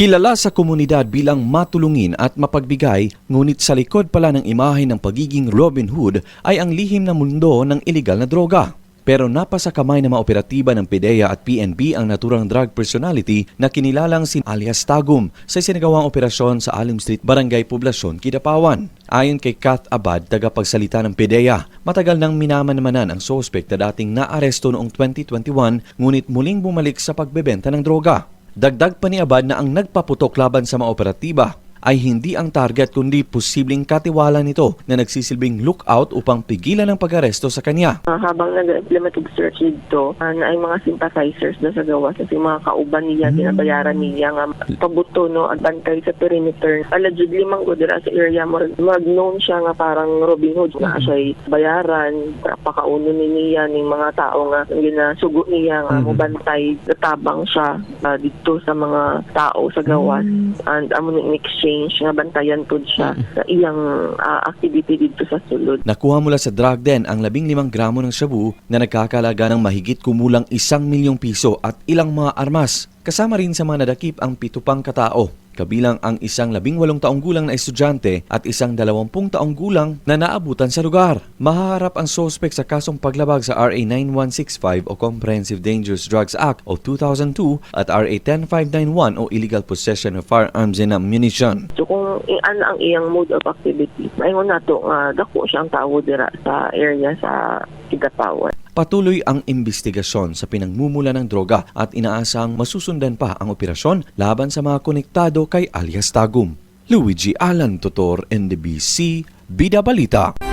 Kilala sa komunidad bilang matulungin at mapagbigay, ngunit sa likod pala ng imahe ng pagiging Robin Hood ay ang lihim na mundo ng iligal na droga. Pero napasa kamay ng mga ng PDEA at PNP ang naturang drug personality na kinilalang si alias Tagum sa sinagawang operasyon sa Alim Street, Barangay Poblasyon, Kidapawan. Ayon kay Kath Abad, tagapagsalita ng PDEA, matagal nang minamanamanan ang sospek na dating naaresto noong 2021 ngunit muling bumalik sa pagbebenta ng droga. Dagdag pa ni Abad na ang nagpaputok laban sa mga operatiba ay hindi ang target kundi posibleng katiwala nito na nagsisilbing lookout upang pigilan ang pag-aresto sa kanya. Ah, habang nag-implement og search dito, uh, na ay mga sympathizers na sa gawas kasi mga kauban niya, binabayaran niya nga pabuto no at bantay sa perimeter. Allegedly man ko dira sa area mag-known siya nga parang Robin Hood na siya bayaran. Pakauno ni niya ning mga tao nga ginasugo niya nga mo bantay tabang siya ah, dito sa mga tao sa gawas and amo in exchange nga bantayan pud siya sa iyang ah, activity dito sa sulod. Nakuha mula sa drug den ang 15 gramo ng shabu na nagkakalaga ng mahigit kumulang isang milyong piso at ilang mga armas. Kasama rin sa mga nadakip ang pito pang katao, kabilang ang isang labing walong taong gulang na estudyante at isang dalawampung taong gulang na naabutan sa lugar. Mahaharap ang sospek sa kasong paglabag sa RA 9165 o Comprehensive Dangerous Drugs Act o 2002 at RA 10591 o Illegal Possession of Firearms and Ammunition. So kung ano ang iyang mode of activity, maingon nato nga dako siyang tawo dira sa area sa Kidapawan. Patuloy ang investigasyon sa pinagmumula ng droga at inaasang masusundan pa ang operasyon laban sa mga konektado kay alias Tagum. Luigi Alan Totor, NDBC, Bida Balita.